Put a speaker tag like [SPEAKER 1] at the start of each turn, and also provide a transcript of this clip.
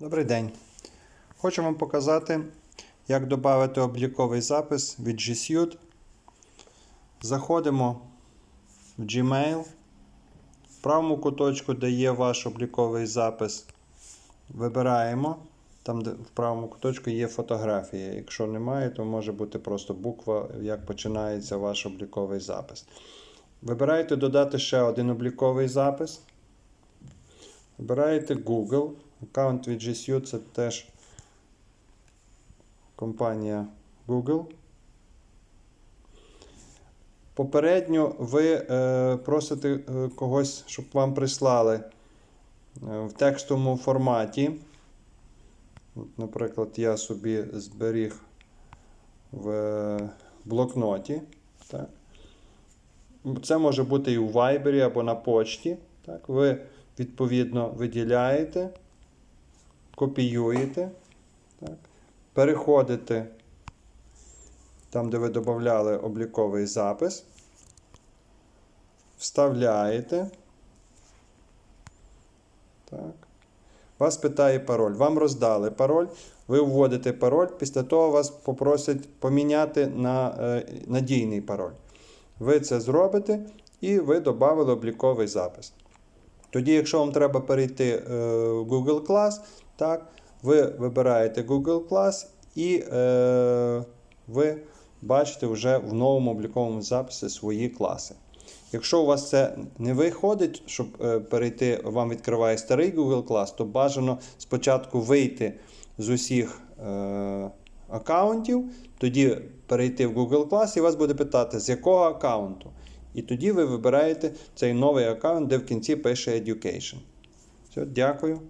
[SPEAKER 1] Добрий день. Хочу вам показати, як додати обліковий запис від G Suite. Заходимо в Gmail. В правому куточку, де є ваш обліковий запис, вибираємо. Там, де в правому куточку є фотографія. Якщо немає, то може бути просто буква, як починається ваш обліковий запис. Вибираєте додати ще один обліковий запис. Вибираєте Google. Аккаунт від GSU це теж компанія Google. Попередньо ви е, просите е, когось, щоб вам прислали е, в текстовому форматі. Наприклад, я собі зберіг в е, блокноті. Так. Це може бути і у Viber або на почті. Так. Ви відповідно виділяєте, копіюєте, так. переходите там, де ви додавали обліковий запис, вставляєте. Так. Вас питає пароль. Вам роздали пароль, ви вводите пароль, після того вас попросять поміняти на е, надійний пароль. Ви це зробите і ви додали обліковий запис. Тоді, якщо вам треба перейти е, в Google Class, так, ви вибираєте Google Class і е, ви бачите вже в новому обліковому записі свої класи. Якщо у вас це не виходить, щоб е, перейти, вам відкриває старий Google Class, то бажано спочатку вийти з усіх е, аккаунтів, тоді перейти в Google Class і вас буде питати, з якого аккаунту. І тоді ви вибираєте цей новий аккаунт, де в кінці пише Education. Все, дякую.